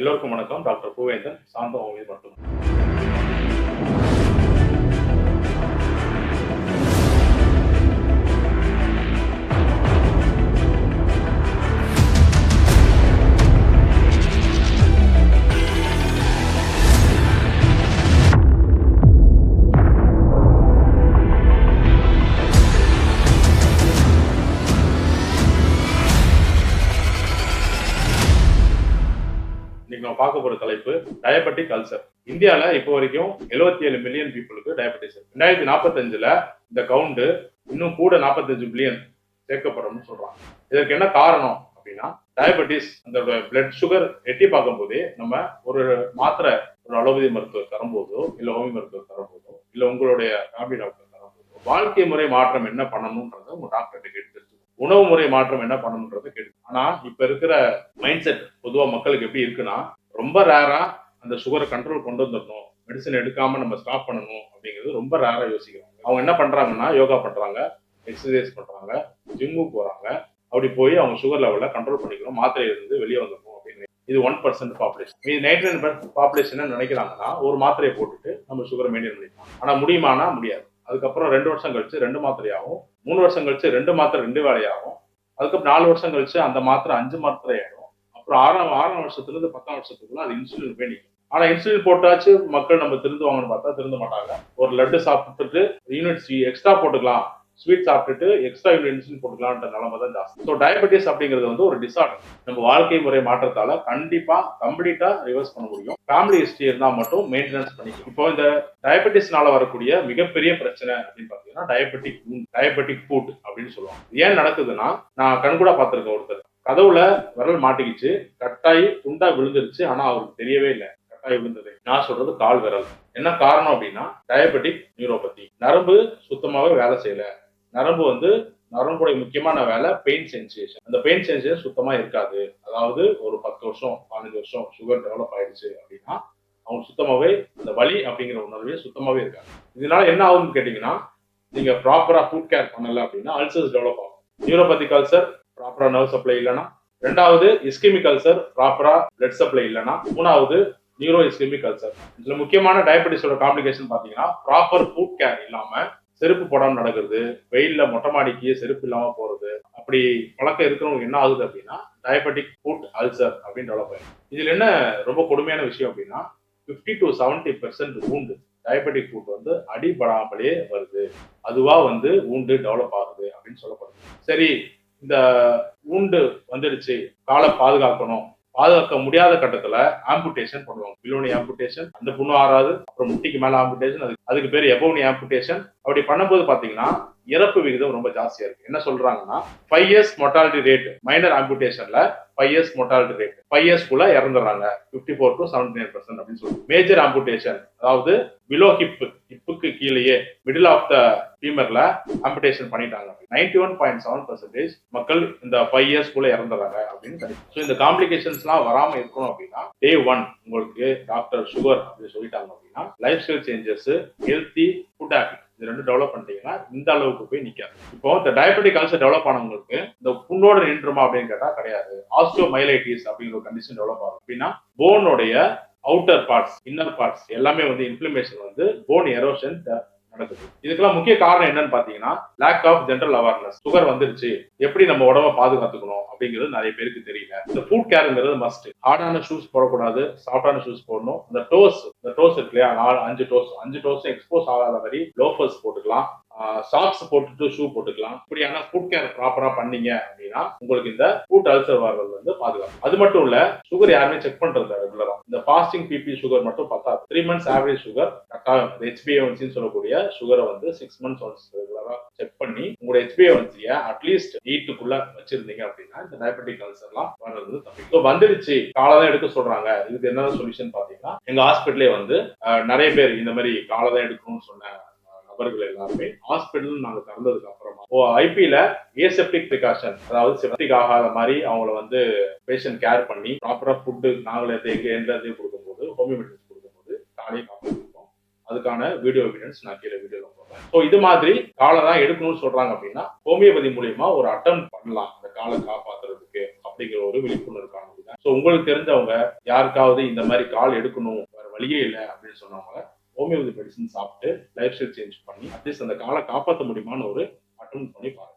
எல்லோருக்கும் வணக்கம். டாக்டர் பூவேந்தன் சாந்த ஹோமியோ மட்டும் பார்க்க போற தலைப்பு டயபெட்டிக் அல்சர் இந்தியால இப்போ வரைக்கும் 77 ஏழு மில்லியன் பீப்புளுக்கு டயபெட்டிஸ் ரெண்டாயிரத்தி நாற்பத்தஞ்சுல இந்த கவுண்டு இன்னும் கூட நாற்பத்தஞ்சு மில்லியன் சேர்க்கப்படும்னு சொல்றாங்க. இதற்கு என்ன காரணம் அப்படின்னா டயபெட்டிஸ் அந்த பிளட் சுகர் எட்டி பார்க்கும்போதே நம்ம ஒரு மாத்திரை ஒரு அலோபதி மருத்துவர் தரும்போதோ இல்ல ஹோமி மருத்துவர் தரும்போதோ இல்ல உங்களுடைய ஃபேமிலி டாக்டர் தரும்போதோ வாழ்க்கை முறை மாற்றம் என்ன பண்ணணும்ன்றத உங்க டாக்டர்கிட்ட கேட்டு உணவு முறை மாற்றம் என்ன பண்ணணும்ன்றத கேட்டு ஆனா இப்ப இருக்கிற மைண்ட் செட் பொதுவா மக்களுக்கு எப்படி இருக்குன்னா ரொம்ப ரேரா அந்த சுகரை கண்ட்ரோல் கொண்டு வந்துடணும். மெடிசன் எடுக்காம நம்ம ஸ்டாப் பண்ணணும் அப்படிங்கிறது ரொம்ப ரேரா யோசிக்கிறாங்க. அவங்க என்ன பண்றாங்கன்னா யோகா பண்றாங்க எக்ஸசைஸ் பண்றாங்க ஜிம்மு போறாங்க. அப்படி போய் அவங்க சுகர் லெவலில் கண்ட்ரோல் பண்ணிக்கணும் மாத்திரையில இருந்து வெளியே வந்துடணும் அப்படின்னு. இது ஒன் பர்சன்ட் பாப்புலேஷன் இது நைன்டி நைன் பாப்புலேஷன் நினைக்கிறாங்கன்னா ஒரு மாத்திரையை போட்டுட்டு நம்ம சுகரை மெயின்டைன் பண்ணிக்கலாம். ஆனால் முடியுமானா? முடியாது. அதுக்கப்புறம் ரெண்டு வருஷம் கழிச்சு ரெண்டு மாத்திரையாகும். மூணு வருஷம் கழிச்சு ரெண்டு மாத்திரை ரெண்டு வேலையாகும் அதுக்கப்புறம் நாலு வருஷம் கழிச்சு அந்த மாத்திரை அஞ்சு மாத்திரை ஆயிடும் அப்புறம் ஆறாம் ஆறாம் வருஷத்துல இருந்து பத்தாம் வருஷத்துக்குள்ள அது இன்சுலின் போய் நிற்கும் ஆனா இன்சுலின் போட்டாச்சு மக்கள் நம்ம திருந்துவாங்கன்னு பார்த்தா திருந்த மாட்டாங்க. ஒரு லட்டு சாப்பிட்டுட்டு யூனிட் எக்ஸ்ட்ரா போட்டுக்கலாம். ஸ்வீட் சாப்பிட்டுட்டு எக்ஸ்ட்ரா யூனிட் இன்சுலின் போட்டுக்கலாம்ன்ற நிலைமை தான் ஜாஸ்தி. ஸோ டயபெட்டிஸ் அப்படிங்கிறது வந்து ஒரு டிசார்டர் நம்ம வாழ்க்கை முறை மாற்றத்தால கண்டிப்பா கம்ப்ளீட்டா ரிவர்ஸ் பண்ண முடியும். ஃபேமிலி ஹிஸ்டரி இருந்தால் மட்டும் மெயின்டெனன்ஸ் பண்ணிக்கலாம். இப்போ இந்த டயபெட்டிஸ்னால வரக்கூடிய மிகப்பெரிய பிரச்சனை அப்படின்னு பார்த்தீங்கன்னா டயபெட்டிக் டயபெட்டிக் ஃபுட் அப்படின்னு சொல்லுவாங்க. ஏன் நடக்குதுன்னா நான் கண்கூட பார்த்துருக்கேன் ஒருத்தர். கதவுல விரல் மாட்டிக்கிச்சு. கட்டாயி துண்டா விழுந்துருச்சு. ஆனா அவருக்கு தெரியவே இல்லை. கட்டாயி விழுந்தது. நான் சொல்றது கால் விரல். என்ன காரணம் அப்படின்னா டயபெட்டிக் நியூரோபதி நரம்பு சுத்தமாக வேலை செய்யல. நரம்பு வந்து நரம்புடைய முக்கியமான வேலை பெயின் சென்சேஷன் அந்த பெயின் சென்சேஷன் சுத்தமா இருக்காது. அதாவது ஒரு பத்து வருஷம் பதினஞ்சு வருஷம் சுகர் டெவலப் ஆயிடுச்சு அப்படின்னா அவங்க சுத்தமாவே அந்த வலி அப்படிங்கிற உணர்வே சுத்தமாவே இருக்காது. இதனால என்ன ஆகும்னு கேட்டீங்கன்னா நீங்க ப்ராப்பரா ஃபுட் கேர் பண்ணல அப்படின்னா அல்சர்ஸ் டெவலப் ஆகும். நியூரோபதிக் அல்சர் ப்ராப்பரா நர்வ் சப்ளை இல்லைன்னா. ரெண்டாவது இஸ்கிமிக் அல்சர் ப்ராப்பரா பிளட் சப்ளை இல்லைன்னா. மூணாவது நியூரோ இஸ்கிமிக் அல்சர் இதுல முக்கியமான டயபெட்டிஸோட காம்ப்ளிகேஷன் பாத்தீங்கன்னா ப்ராப்பர் ஃபுட் கேர் இல்லாம செருப்பு போடாம நடக்கிறது வெயில்ல மொட்டை மாடிக்கு செருப்பு இல்லாம போறது அப்படி பழக்கம் இருக்கிறவங்க என்ன ஆகுது அப்படின்னா டயபெட்டிக் ஃபுட் அல்சர் அப்படின்னு டெவலப் ஆயிடும். இதுல என்ன ரொம்ப கொடுமையான விஷயம் அப்படின்னா 50 டு 70% பெர்சன்ட் ஊண்டு டயபெட்டிக் ஃபுட் வந்து அடிபடாமலே வருது. அதுவா வந்து ஊண்டு டெவலப் ஆகுது அப்படின்னு சொல்லப்படுது. சரி இந்த ஊண்டு வந்துடுச்சு. காலை பாதுகாக்கணும். பாதுகாக்க முடியாத கட்டத்துல ஆம்புடேஷன் பண்ணுவாங்க. பிலோனி ஆம்புடேஷன் அந்த புண்ணு ஆறாது அப்புறம் முட்டிக்கு மேல ஆம்புடேஷன் அதுக்கு அதுக்கு பேர் எபோனி ஆம்புடேஷன் அப்படி பண்ணும்போது பாத்தீங்கன்னா இறப்பு விகிதம் ரொம்ப ஜாஸ்தியா இருக்கு. என்ன சொல்றாங்கன்னா five years mortality rate minor ஆம்புடேஷன்ல five years mortality rate five இயர்ஸ்க்குள்ள இறந்துடுறாங்க fifty four to seventy nine percent அப்படின்னு சொல்லுவாங்க மேஜர் ஆம்புடேஷன் அதாவது பிலோ ஹிப் ஹிப்புக்கு கீழேயே மிடில் ஆஃப் த ஃபீமர்ல அம்பிடேஷன் பண்ணிட்டாங்க. Ninety one point seven percentage மக்கள் இந்த ஃபைவ் இயர்ஸ்க்குள்ள இறந்துறாங்க அப்படின்னு ஸோ இந்த காம்ப்ளிகேஷன்ஸ்லாம் வராம இருக்கணும் அப்படின்னா டே ஒன் உங்களுக்கு டாக்டர் சுகர் அப்படின்னு சொல்லிட்டாங்க அப்படின்னா lifestyle changes healthy food habit இது ரெண்டு டெவலப் பண்ணிட்டீங்கன்னா இந்த அளவுக்கு போய் நிக்காது. இப்போ இந்த டயபெட்டிக் அல்சர் டெவலப் ஆனவங்களுக்கு இந்த புண்ணோட நின்றுமா அப்படின்னு கேட்டா கிடையாது. ஆஸ்டியோமைலைட்டிஸ் அப்படிங்கிற ஒரு கண்டிஷன் டெவலப் ஆகும். அப்படின்னா போனுடைய அவுட்டர் பார்ட்ஸ் இன்னர் பார்ட்ஸ் எல்லாமே வந்து இன்ஃபிளமேஷன் வந்து போன் எரோஷன் நடக்குது. இதுக்கெல்லாம் முக்கிய காரணம் என்னன்னு பாத்தீங்கன்னா lack of general awareness sugar வந்துருச்சு. எப்படி நம்ம உடம்ப பாதுகாத்துக்கணும் அப்படிங்கிறது நிறைய பேருக்கு தெரியல. இந்த ஃபுட் கேருங்கிறது மஸ்ட் ஹார்டான ஷூஸ் போடக்கூடாது சாஃப்டான ஷூஸ் போடணும். இந்த டோஸ் இந்த டோஸ் இருக்கு இல்லையா? நாலு அஞ்சு டோஸ் அஞ்சு டோஸ் எக்ஸ்போஸ் ஆகாத மாதிரி லோஃபர்ஸ் போட்டுக்கலாம். சாக்ஸ் போட்டுட்டு ஷூ போட்டுக்கலாம். இப்படியான ஃபுட் கேர் ப்ராப்பரா பண்ணீங்க அப்படின்னா உங்களுக்கு இந்த ஃபுட் அல்சர் வர்றது வந்து பாதுகாக்கும் அது மட்டும் இல்ல சுகர் யாருமே செக் பண்றது ரெகுலரா இந்த ஃபாஸ்டிங் பிபி சுகர் மட்டும் பத்தாது. த்ரீ மந்த்ஸ் ஆவரேஜ் சுகர் கட்டாயம் சொல்லக்கூடிய சுகரை வந்து சிக்ஸ் மந்த்ஸ் ஒன்ஸ் ரெகுலரா செக் பண்ணி உங்களோட ஹெச்பிஏவன்சியை அட்லீஸ்ட் எயிட்டுக்குள்ள வச்சிருந்தீங்க அப்படின்னா இந்த டயபெட்டிக் அல்சர்லாம் வர்றது தப்பி வந்துடுச்சு காலை தான் எடுக்க சொல்றாங்க. இதுக்கு என்ன சொல்யூஷன் பாத்தீங்கன்னா எங்க ஹாஸ்பிட்டலே வந்து நிறைய பேர் இந்த மாதிரி காலை தான் எடுக்கணும்னு சொன்னாங்க நபர்கள் எல்லாருமே ஹாஸ்பிட்டல் நாங்கள் திறந்ததுக்கு அப்புறமா. ஓ ஐபியில ஏசெப்டிக் ப்ரிகாஷன் அதாவது செப்டிக் ஆகாத மாதிரி அவங்கள வந்து பேஷண்ட் கேர் பண்ணி ப்ராப்பரா ஃபுட்டு நாங்களே எங்க எந்த இதையும் கொடுக்கும்போது ஹோமியோ மெடிசன்ஸ் கொடுக்கும்போது காலையை காப்பாற்றிருக்கோம் அதுக்கான வீடியோ எவிடன்ஸ் நான் கீழே வீடியோல போடுறேன். ஸோ இது மாதிரி காலை தான் எடுக்கணும்னு சொல்றாங்க அப்படின்னா ஹோமியோபதி மூலியமா ஒரு அட்டம் பண்ணலாம். அந்த காலை காப்பாத்துறதுக்கு அப்படிங்கிற ஒரு விழிப்புணர்வு ஸோ உங்களுக்கு தெரிஞ்சவங்க யாருக்காவது இந்த மாதிரி கால் எடுக்கணும் வேற வழியே இல்லை அப்படின்னு சொன்னவங்க ஹோமியோபதி மெடிசன் சாப்பிட்டு லைஃப் ஸ்டைல் சேஞ்ச் பண்ணி அட்லீஸ்ட் அந்த காலை காப்பாற்ற முடியுமான்னு ஒரு அட்டன் பண்ணி பார்க்கணும்.